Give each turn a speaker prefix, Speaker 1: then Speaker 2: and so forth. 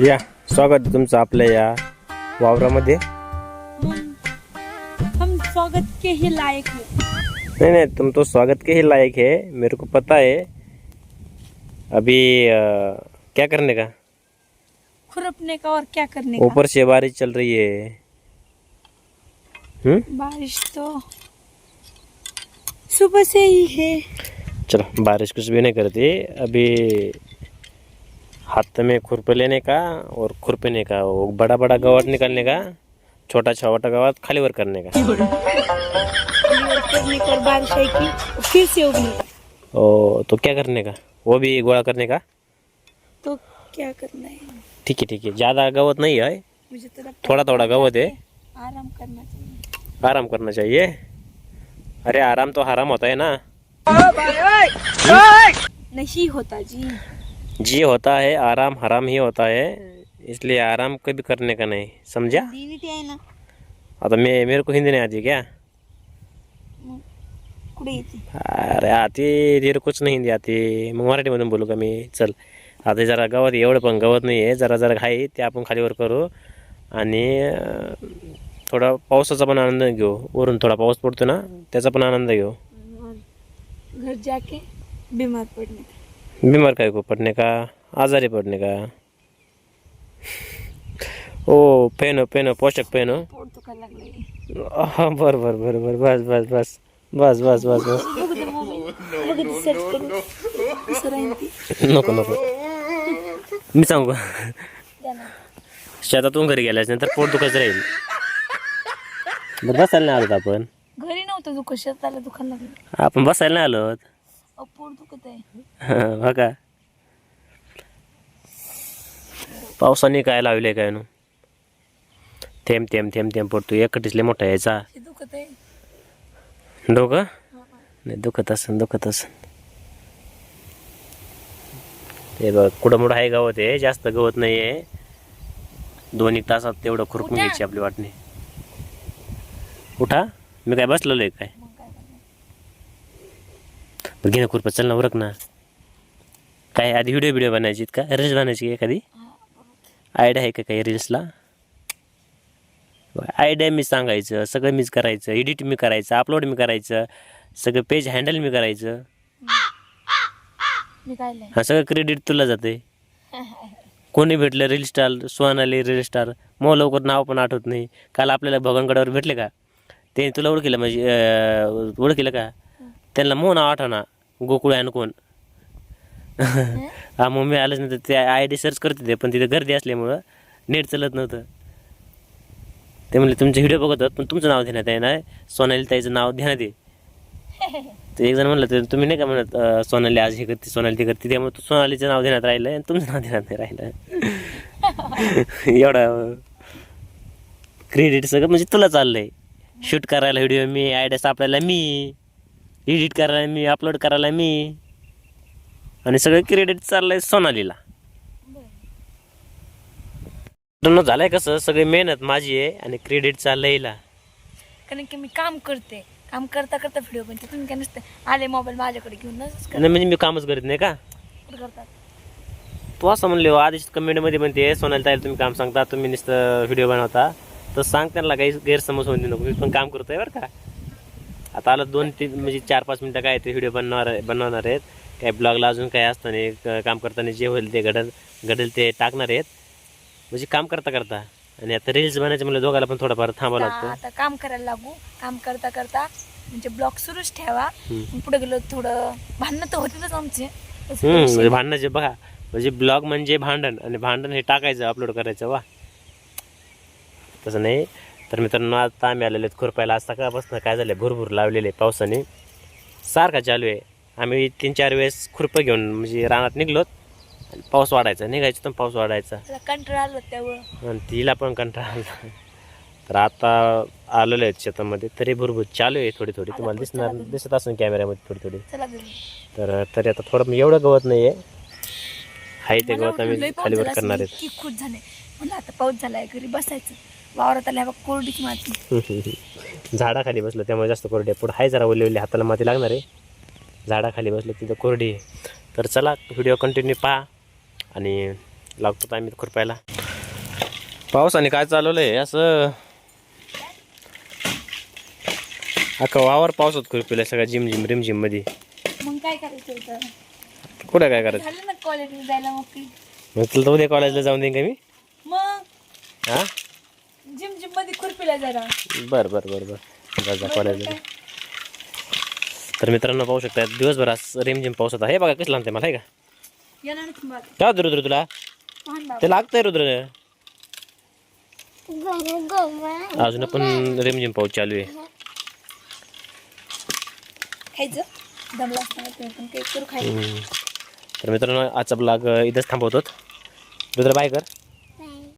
Speaker 1: या स्वागत तुमचं आपल्या या वावरामध्ये.
Speaker 2: हम स्वागत के ही लायक है.
Speaker 1: नहीं नहीं तुम तो स्वागत के ही लायक है मेरे को पता है. अभी अ, क्या करने का?
Speaker 2: खुरपने का और क्या करने का?
Speaker 1: ऊपर से बारिश चल रही है। हम्म?
Speaker 2: बारिश तो सुबह से ही है।
Speaker 1: चलो बारिश कुछ भी नहीं करती। अभी हाथ में खुरपे लेने का और खुरपने का वो बड़ा बड़ा गवाट निकालने का छोटा छोटा गवाट खाली वर करने का।
Speaker 2: फिर से
Speaker 1: ओ तो क्या करने का? वो भी गोळा करने का?
Speaker 2: तो क्या करना है?
Speaker 1: ठीक है ठीक है। ज़्यादा गवत नहीं है।
Speaker 2: मुझे तो
Speaker 1: थोड़ा थोड़ा गवत है।
Speaker 2: आराम करना चाहिए।
Speaker 1: आराम करना चाहिए। अरे आराम तो हराम होता है ना।
Speaker 2: नहीं होता जी।
Speaker 1: जी होता है आराम हराम ही होता है इसलिए आराम कभी करने का नहीं समझा? आता मैं मेरे को हिंदी नहीं आती क्या? अरे आती तेरे कुछ नाही हिंदी आती मग मराठीमधून बोलू का मी चल। आता जरा गवत एवढं पण गवत नाही आहे जरा जरा आहे ते आपण खालीवर करू आणि थोडा पावसाचा पण आनंद घेऊ वरून थोडा पाऊस पडतो ना त्याचा पण आनंद घेऊ.
Speaker 2: घर जाके बीमार पड़ने का
Speaker 1: बीमार काय को पडणे का? आजारी पडणे का? ओ पेनो पेनो पोषक पेनो. हा बर बर बर बर बस बस बस बस बस बस बस. नको नको. मी सांगू का? शेतातून घरी गेल्याच नंतर पोट दुखायचं राहील. बरं बसायला नाही आलोत आपण.
Speaker 2: घरी नव्हतं दुःख शेताला दुखायला लागलं.
Speaker 1: आपण बसायला नाही आलोत.
Speaker 2: पोट दुखत आहे.
Speaker 1: हा का? पावसाने काय लावले काय नु? थेंब थेंब थेंब थेंब पडतो एकटीसले मोठा यायचा.
Speaker 2: दुखत आहे.
Speaker 1: डोकं नाही दुखत असन दुखत असन. ते बघ कुठं मुठं आहे गवत आहे जास्त गवत नाही आहे दोन एक तासात तेवढं खुरपून. घ्यायची आपली वाटणी. उठा. मी काय बसलेलो आहे काय? बरं घे ना खुरपं चल ना उरक ना. काय आधी व्हिडिओ व्हिडिओ बनायची का? रील्स बनायची का एखादी? आयडिया आहे का काही रील्सला आयडिया मी सांगायचं सगळं मीच करायचं एडिट मी करायचं अपलोड मी करायचं सगळं पेज हँडल मी करायचं.
Speaker 2: मी
Speaker 1: हा सगळं क्रेडिट तुला जाते. कोणी भेटलं reel star Sonali reel star मग लवकर नाव पण आठवत नाही. काल आपल्याला भगवानगडावर भेटले का? ते तुला ओळखलं म्हणजे ओळखलं का? त्यांना मग नाव आठवना गोकुळ आणि कोण? हा मग मी आलंच नाही तर ते आय डी सर्च करत होते पण तिथे गर्दी असल्यामुळं नेट चालत नव्हतं. ते म्हणले तुमचे व्हिडिओ बघत होत पण तुमचं नाव देण्यात ना सोनाली ताईचं नाव देण्यात आहे ते एक जण म्हणलं तर तुम्ही नाही का म्हणत सोनाली आज हे करते सोनाली ते करते? त्यामुळे तू सोनालीचं नाव देण्यात राहिलं आणि तुमचं नाव देण्यात नाही राहिलं एवढा क्रेडिट सगळं म्हणजे तुला चाललंय. शूट करायला व्हिडिओ मी आयडिया सापडायला मी. एडिट करायला मी अपलोड करायला मी. आणि सगळं क्रेडिट चाललंय सोनालीला. झालंय कसं सगळी मेहनत माझी आहे आणि क्रेडिट चाललंय हिला.
Speaker 2: कारण की मी काम करते. काम करता करता व्हिडिओ बनते. तुम्ही काय नसते आले मोबाईल माझ्याकडे घेऊन
Speaker 1: नाही म्हणजे मी कामच करीत नाही का?
Speaker 2: करतात?
Speaker 1: तू असं म्हणले हो आधीच कमेंटमध्ये म्हणते सोनाली ताईला तुम्ही काम सांगता तुम्ही नुसतं व्हिडिओ बनवता. तर सांग त्यांना काही गैरसमज होऊन देऊ नको. मी पण काम करतोय बरं का. आता आलं दोन तीन म्हणजे चार पाच मिनटं काय ते व्हिडिओ बनवणार बनवणार आहेत. काही ब्लॉगला अजून काय असताना काम करताना जे होईल ते घडल घडेल ते टाकणार आहेत. म्हणजे काम करता करता. आणि आता रील्स बनायचं म्हणलं दोघाला पण थोडंफार थांबावं
Speaker 2: आता
Speaker 1: लागतं.
Speaker 2: आता काम करायला लागू. काम करता करता म्हणजे ब्लॉग सुरूच ठेवा.
Speaker 1: हम्म.
Speaker 2: पुढे गेलो थोडं भांडणं तर होतीलच आमचे. तसं
Speaker 1: हम्म,
Speaker 2: विषय
Speaker 1: म्हणजे भांडणाचे बघा म्हणजे ब्लॉग म्हणजे भांडण आणि भांडण हे टाकायचं अपलोड करायचं वा. तसं नाही. तर मित्रांनो आता आम्ही आलेले आहेत खुरपायला. आज सकाळपासून काय झालं भुरभूर लावलेले आहे पावसाने. सारखा चालू आहे. आम्ही तीन चार वेळेस खुरपं घेऊन म्हणजे रानात निघलोत. आणि पाऊस वाढायचा. निघायचं तर पाऊस वाढायचा.
Speaker 2: कंटाळा आलो त्यामुळं
Speaker 1: आणि तिला पण कंटाळा आला. तर आता आलेलो आहेत शेतामध्ये. तरी भुरभूर चालू आहे थोडी थोडी तुम्हाला दिसणार दिसत असेल कॅमेऱ्यामध्ये थोडी थोडी तर तरी आता थोडं एवढं गवत नाही आहे हाय ते गवत आम्ही खालीवर
Speaker 2: झाला
Speaker 1: करणार आहेत.
Speaker 2: खुश झाले. आता पाऊस झालाय. घरी बसायचं. वावरात आल्या बघ कोरडीच माती.
Speaker 1: झाडाखाली बसलो त्यामुळे जास्त कोरडी आहे. पुढं हाय जरा ओली ओली हाताला माती लागणार आहे. झाडाखाली बसलो तिथं कोरडी आहे. तर चला व्हिडिओ कंटिन्यू पहा आणि लागतो आम्ही खुरपायला. पावसाने काय चालवलं आहे असं. अख्खा वावर पावसात खुरपिलं सगळं जिम जिम रिम जिममध्ये
Speaker 2: मग काय करायचं होतं?
Speaker 1: कुठं काय करायचं?
Speaker 2: झालं ना कॉलेजला जायला मग
Speaker 1: तुला तर उद्या कॉलेजला जाऊन देईन का मी?
Speaker 2: मग?
Speaker 1: हां?
Speaker 2: जिम जिममध्ये खुरपीला जरा.
Speaker 1: बरं बरं बरं बरं. जा जा कॉलेजला तर मित्रांनो पाहू शकता दिवसभर आज रिमझिम पाऊस होता. हे बघा कसं लागते मला आहे का?
Speaker 2: येणार तुम्हाला.
Speaker 1: काय होतं रुद्र तुला?
Speaker 2: पाहन बाबा
Speaker 1: ते लागतंय रुद्र. अजून पण रिमझिम पाऊस चालू आहे.
Speaker 2: खायचं? दमला असताना तुम्ही पण काही करू खायचं.
Speaker 1: हम्म. तर मित्रांनो आजचा ब्लॉग इथंच थांबवतो. रुद्र बाय कर.